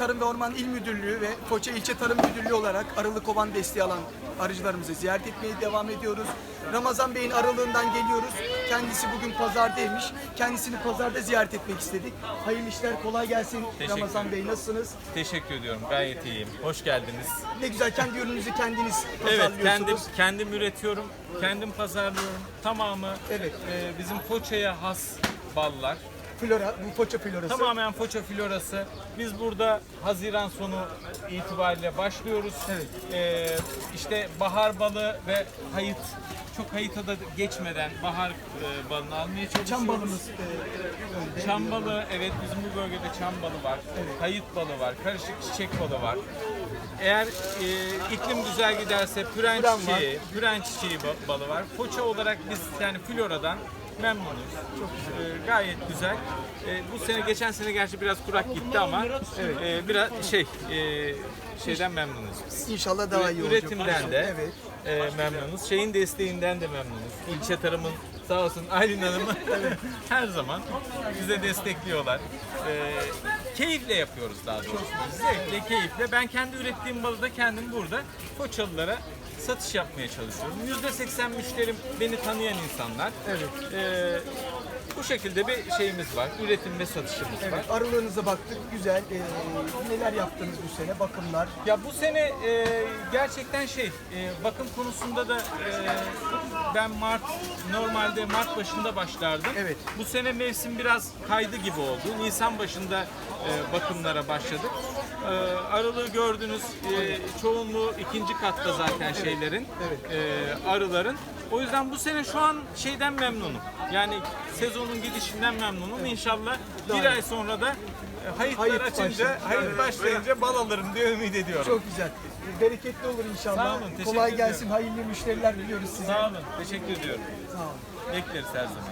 Tarım ve Orman İl Müdürlüğü ve Foça İlçe Tarım Müdürlüğü olarak arılı kovan desteği alan arıcılarımızı ziyaret etmeye devam ediyoruz. Ramazan Bey'in aralığından geliyoruz. Kendisi bugün pazardaymış. Kendisini pazarda ziyaret etmek istedik. Hayırlı işler, kolay gelsin Teşekkür Ramazan Bey. Nasılsınız? Teşekkür ediyorum. Gayet iyiyim. Hoş geldiniz. Ne güzel kendi ürününüzü kendiniz Evet, pazarlıyorsunuz. kendim kendim üretiyorum. Kendim pazarlıyorum. Tamamı Evet. e, bizim Foça'ya has ballar. Flora, bu Foça florası. Tamamen Foça florası. Biz burada Haziran sonu itibariyle başlıyoruz. Evet. E, işte bahar balı ve hayıt çok hayıta da geçmeden bahar e, balını almaya çalışıyoruz. Çam balımız e. Çam balı, evet bizim bu bölgede çam balı var, kayıt balı var, karışık çiçek balı var. Eğer e, iklim güzel giderse püren Püren var. çiçeği, püren çiçeği ba- balı var. Foça olarak biz yani floradan memnunuz. Çok güzel. gayet güzel. E, bu sene geçen sene gerçi biraz kurak gitti ama e, biraz şey e, şeyden memnunuz biz. İnşallah daha iyi olacak. Üretimden de Evet. e, memnunuz. Şeyin desteğinden de memnunuz. İlçe tarımın sağ olsun Aylin Hanım'ı her zaman bize destekliyorlar. E, keyifle yapıyoruz daha doğrusu. Zevkle, keyifle. Ben kendi ürettiğim balı da kendim burada Foçalılara satış yapmaya çalışıyorum. %80 müşterim beni tanıyan insanlar. Evet. E, bu şekilde bir şeyimiz var. Üretim ve satışımız var. Evet, arılığınıza baktık. Güzel. Ee, neler yaptınız bu sene? Bakımlar. Ya bu sene e, gerçekten şey e, bakım konusunda da e, ben Mart normalde Mart başında başlardım. Evet. Bu sene mevsim biraz kaydı gibi oldu. Nisan başında e, bakımlara başladık. E, aralığı gördünüz e, çoğunluğu ikinci katta zaten şeylerin e, arıların. O yüzden bu sene şu an şeyden memnunum. Yani sezonun gidişinden memnunum. İnşallah bir ay sonra da e, hayıtlar Hayıt açınca, başlar. hayıt başlayınca bal alırım diye ümit ediyorum. Çok güzel. Bereketli olur inşallah. Sağ olun, teşekkür Kolay ediyorum. gelsin. Hayırlı müşteriler diliyoruz size. Sağ olun. Teşekkür ediyorum. Sağ olun. Bekleriz her zaman.